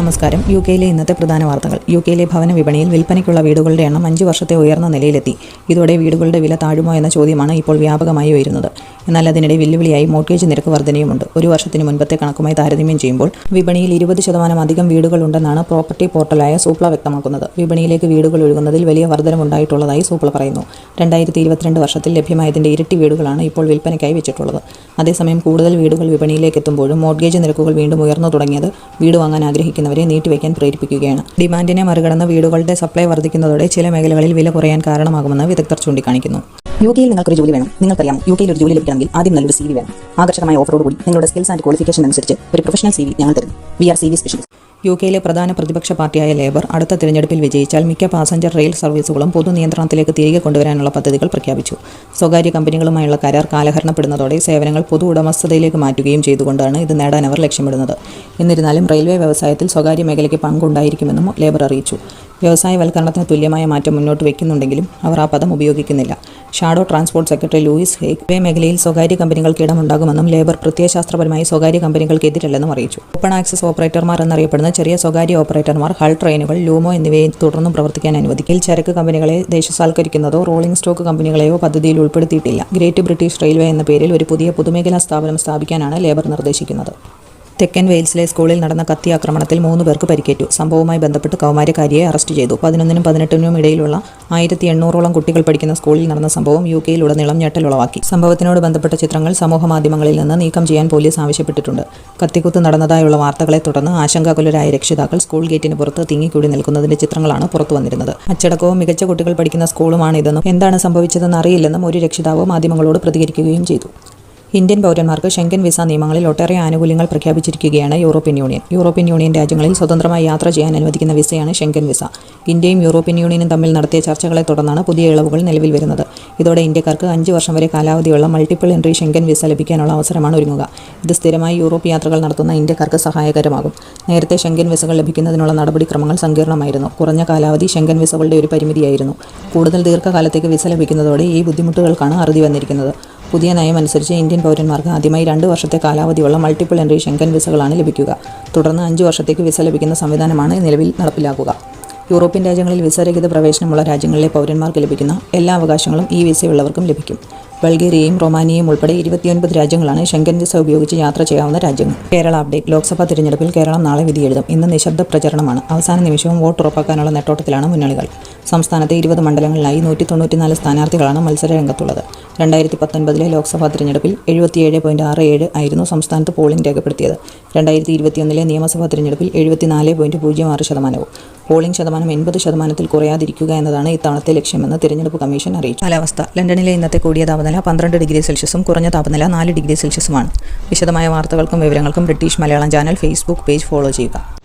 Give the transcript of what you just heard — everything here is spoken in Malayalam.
നമസ്കാരം. യു കെയിലെ ഇന്നത്തെ പ്രധാന വാർത്തകൾ. യു കെയിലെ ഭവന വിപണിയിൽ വിൽപ്പനയ്ക്കുള്ള വീടുകളുടെ എണ്ണം അഞ്ച് വർഷത്തെ ഉയർന്ന നിലയിലെത്തി. ഇതോടെ വീടുകളുടെ വില താഴുമോ എന്ന ചോദ്യമാണ് ഇപ്പോൾ വ്യാപകമായി ഉയരുന്നത്. എന്നാൽ അതിനിടെ വെല്ലുവിളിയായി മോർഗേജ് നിരക്ക് വർധനയുമുണ്ട്. ഒരു വർഷത്തിന് മുൻപത്തെ കണക്കുമായി താരതമ്യം ചെയ്യുമ്പോൾ വിപണിയിൽ ഇരുപത് ശതമാനം അധികം വീടുകളുണ്ടെന്നാണ് പ്രോപ്പർട്ടി പോർട്ടലായ സൂപ്ല വ്യക്തമാക്കുന്നത്. വിപണിയിലേക്ക് വീടുകൾ ഒഴുകുന്നതിൽ വലിയ വർധനമുണ്ടായിട്ടുള്ളതായി സൂപ്ല പറയുന്നു. രണ്ടായിരത്തി ഇരുപത്തിരണ്ട് വർഷത്തിൽ ലഭ്യമായതിന്റെ ഇരട്ടി വീടുകളാണ് ഇപ്പോൾ വിൽപ്പനയ്ക്കായി വെച്ചിട്ടുള്ളത്. അതേസമയം കൂടുതൽ വീടുകൾ വിപണിയിലേക്ക് എത്തുമ്പോഴും മോർഗേജ് നിരക്കുകൾ വീണ്ടും ഉയർന്നു തുടങ്ങിയത് വീട് വാങ്ങാൻ ആഗ്രഹിക്കുന്നവരെ നീട്ടിവെക്കാൻ പ്രേരിപ്പിക്കുകയാണ്. ഡിമാൻഡിനെ മറികടന്ന് വീടുകളുടെ സപ്ലൈ വർദ്ധിക്കുന്നതോടെ ചില മേഖലകളിൽ വില കുറയാൻ കാരണമാകുമെന്ന് വിദഗ്ധർ ചൂണ്ടിക്കാണിക്കുന്നു. യു കെയിൽ നിങ്ങൾക്കൊരു ജോലി വേണം. നിങ്ങൾക്കറിയാം യു കെയിൽ ഒരു ജോലി ലഭിക്കണമെങ്കിൽ ആദ്യം നല്ലൊരു സി വി വേണം. ആകർഷകമായ ഓഫറോട് കൂടി നിങ്ങളുടെ സ്കിൽസ് ആൻഡ് ക്വാളിഫിക്കേഷൻ അനുസരിച്ച് ഒരു പ്രൊഫഷണൽ സി വി ഞങ്ങൾ തരുന്നു. V R C V specialist U കെയിലെ പ്രധാന പ്രതിപക്ഷ പാർട്ടിയായ ലേബർ അടുത്ത തിരഞ്ഞെടുപ്പിൽ വിജയിച്ചാൽ മിക്ക പാസഞ്ചർ റെയിൽ സർവീസുകളും പൊതു നിയന്ത്രണത്തിലേക്ക് തിരികെ കൊണ്ടുവരാനുള്ള പദ്ധതികൾ പ്രഖ്യാപിച്ചു. സ്വകാര്യ കമ്പനികളുമായുള്ള കരാർ കാലഹരണപ്പെടുന്നതോടെ സേവനങ്ങൾ പൊതു ഉടമസ്ഥതയിലേക്ക് മാറ്റുകയും ചെയ്തുകൊണ്ടാണ് ഇത് നേടാൻ അവർ ലക്ഷ്യമിടുന്നത്. എന്നിരുന്നാലും റെയിൽവേ വ്യവസായത്തിൽ സ്വകാര്യ മേഖലയ്ക്ക് പങ്കുണ്ടായിരിക്കുമെന്നും ലേബർ അറിയിച്ചു. വ്യവസായവൽക്കരണത്തിന് തുല്യമായ മാറ്റം മുന്നോട്ട് വയ്ക്കുന്നുണ്ടെങ്കിലും അവർ ആ പദം ഉപയോഗിക്കുന്നില്ല. Shadow transport secretary Louise Haigh മേഖലയിൽ സ്വകാര്യ കമ്പനികൾക്ക് ഇടമുണ്ടാകുമെന്നും ലേബർ പ്രത്യയശാസ്ത്രപരമായി സ്വകാര്യ കമ്പനികൾക്കെതിരല്ലെന്നും അറിയിച്ചു. ഓപ്പൺ ആക്സസ് ഓപ്പറേറ്റർമാർ എന്നറിയപ്പെടുന്ന ചെറിയ സ്വകാര്യ ഓപ്പറേറ്റർമാർ ഹൾ ട്രെയിനുകൾ ലൂമോ എന്നിവയെ തുടർന്നും പ്രവർത്തിക്കാൻ അനുവദിക്കും ചരക്ക് കമ്പനികളെ ദേശസാൽക്കരിക്കുന്നതോ റോളിംഗ് സ്റ്റോക്ക് കമ്പനികളെയോ പദ്ധതിയിൽ ഉൾപ്പെടുത്തിയിട്ടില്ല. ഗ്രേറ്റ് ബ്രിട്ടീഷ് റെയിൽവേ എന്ന പേരിൽ ഒരു പുതിയ പൊതുമേഖലാ സ്ഥാപനം സ്ഥാപിക്കാനാണ് ലേബർ നിർദ്ദേശിക്കുന്നത്. തെക്കൻ വെയിൽസിലെ സ്കൂളിൽ നടന്ന കത്തി ആക്രമണത്തിൽ മൂന്ന് പേർക്ക് പരിക്കേറ്റു. സംഭവവുമായി ബന്ധപ്പെട്ട് കൗമാരക്കാരിയെ അറസ്റ്റ് ചെയ്തു. പതിനൊന്നിനും പതിനെട്ടിനും ഇടയിലുള്ള ആയിരത്തി എണ്ണൂറോളം കുട്ടികൾ പഠിക്കുന്ന സ്കൂളിൽ നടന്ന സംഭവം യു കെയിലുടനീളം ഞെട്ടലുളവാക്കി. സംഭവത്തിനോട് ബന്ധപ്പെട്ട ചിത്രങ്ങൾ സമൂഹമാധ്യമങ്ങളിൽ നിന്ന് നീക്കം ചെയ്യാൻ പോലീസ് ആവശ്യപ്പെട്ടിട്ടുണ്ട്. കത്തിക്കുത്ത് നടന്നതായുള്ള വാർത്തകളെ തുടർന്ന് ആശങ്കാകുലരായ രക്ഷിതാക്കൾ സ്കൂൾ ഗേറ്റിന് പുറത്ത് തിങ്ങിക്കൂടി നിൽക്കുന്നതിന്റെ ചിത്രങ്ങളാണ് പുറത്തു വന്നിരുന്നത്. അച്ചടക്കവും മികച്ച കുട്ടികൾ പഠിക്കുന്ന സ്കൂളുമാണിതെന്നും എന്താണ് സംഭവിച്ചതെന്ന് അറിയില്ലെന്നും ഒരു രക്ഷിതാവ് മാധ്യമങ്ങളോട് പ്രതികരിക്കുകയും ചെയ്തു. ഇന്ത്യൻ പൗരന്മാർക്ക് ഷെങ്കൻ വിസ നിയമങ്ങളിൽ ഒട്ടേറെ ആനുകൂല്യങ്ങൾ പ്രഖ്യാപിച്ചിരിക്കുകയാണ് യൂറോപ്യൻ യൂണിയൻ. യൂറോപ്യൻ യൂണിയൻ രാജ്യങ്ങളിൽ സ്വതന്ത്രമായി യാത്ര ചെയ്യാൻ അനുവദിക്കുന്ന വിസയാണ് ഷെങ്കൻ വിസ. ഇന്ത്യയും യൂറോപ്യൻ യൂണിയനും തമ്മിൽ നടത്തിയ ചർച്ചകളെ തുടർന്നാണ് പുതിയ ഇളവുകൾ നിലവിൽ വരുന്നത്. ഇതോടെ ഇന്ത്യക്കാർക്ക് അഞ്ച് വർഷം വരെ കാലാവധിയുള്ള മൾട്ടിപ്പിൾ എൻട്രി ഷെങ്കൻ വിസ ലഭിക്കാനുള്ള അവസരമാണ് ഒരുങ്ങുക. ഇത് സ്ഥിരമായി യൂറോപ്പ് യാത്രകൾ നടത്തുന്ന ഇന്ത്യക്കാർക്ക് സഹായകരമാകും. നേരത്തെ ഷെങ്കൻ വിസകൾ ലഭിക്കുന്നതിനുള്ള നടപടിക്രമങ്ങൾ സങ്കീർണമായിരുന്നു. കുറഞ്ഞ കാലാവധി ഷെങ്കൻ വിസകളുടെ ഒരു പരിമിതിയായിരുന്നു. കൂടുതൽ ദീർഘകാലത്തേക്ക് വിസ ലഭിക്കുന്നതോടെ ഈ ബുദ്ധിമുട്ടുകൾക്കാണ് അറുതി വന്നിരിക്കുന്നത്. പുതിയ നയം അനുസരിച്ച് ഇന്ത്യൻ പൗരന്മാർക്ക് ആദ്യമായി രണ്ട് വർഷത്തെ കാലാവധിയുള്ള മൾട്ടിപ്പിൾ എൻട്രി ഷെങ്കൻ വിസകളാണ് ലഭിക്കുക. തുടർന്ന് അഞ്ച് വർഷത്തേക്ക് വിസ ലഭിക്കുന്ന സംവിധാനമാണ് നിലവിൽ നടപ്പിലാക്കുക. യൂറോപ്യൻ രാജ്യങ്ങളിൽ വിസരഹിത പ്രവേശനമുള്ള രാജ്യങ്ങളിലെ പൗരന്മാർക്ക് ലഭിക്കുന്ന എല്ലാ അവകാശങ്ങളും ഈ വിസയുള്ളവർക്കും ലഭിക്കും. ബൾഗേറിയയും റൊമാനിയയും ഉൾപ്പെടെ ഇരുപത്തിയൊൻപത് രാജ്യങ്ങളാണ് ഷെങ്കൻ വിസ ഉപയോഗിച്ച് യാത്ര ചെയ്യാവുന്ന രാജ്യങ്ങൾ. കേരള അപ്ഡേറ്റ് ലോക്സഭാ തിരഞ്ഞെടുപ്പിൽ കേരളം നാളെ വിധിയെഴുതും. ഇന്ന് നിശബ്ദ പ്രചരണമാണ്. അവസാന നിമിഷവും വോട്ട് ഉറപ്പാക്കാനുള്ള നെട്ടോട്ടത്തിലാണ് മുന്നണികൾ. സംസ്ഥാനത്തെ ഇരുപത് മണ്ഡലങ്ങളിലായി നൂറ്റി തൊണ്ണൂറ്റിനാല് സ്ഥാനാർത്ഥികളാണ് മത്സര രംഗത്തുള്ളത് രണ്ടായിരത്തി പത്തൊൻപതിലെ ലോക്സഭാ തിരഞ്ഞെടുപ്പിൽ എഴുപത്തിയേഴ് പോയിന്റ് ആറ് ഏഴ് ആയിരുന്നു സംസ്ഥാനത്ത് പോളിംഗ് രേഖപ്പെടുത്തിയത്. രണ്ടായിരത്തി ഇരുപത്തിയൊന്നിലെ നിയമസഭാ തിരഞ്ഞെടുപ്പിൽ എഴുപത്തിനാല് പോയിന്റ് പൂജ്യം ആറ് ശതമാനവും. പോളിംഗ് ശതമാനം എൺപത് ശതമാനത്തിൽ കുറയാതിരിക്കുക എന്നതാണ് ഇത്തവണത്തെ ലക്ഷ്യമെന്ന് തിരഞ്ഞെടുപ്പ് കമ്മീഷൻ അറിയിച്ചു. കാലാവസ്ഥ. ലണ്ടനിലെ ഇന്നത്തെ കൂടിയ താപനില പന്ത്രണ്ട് ഡിഗ്രി സെൽഷ്യസും കുറഞ്ഞ താപനില നാല് ഡിഗ്രി സെൽഷ്യസുമാണ്. വിശദമായ വാർത്തകൾക്കും വിവരങ്ങൾക്കും British Malayalam channel Facebook page follow ചെയ്യുക.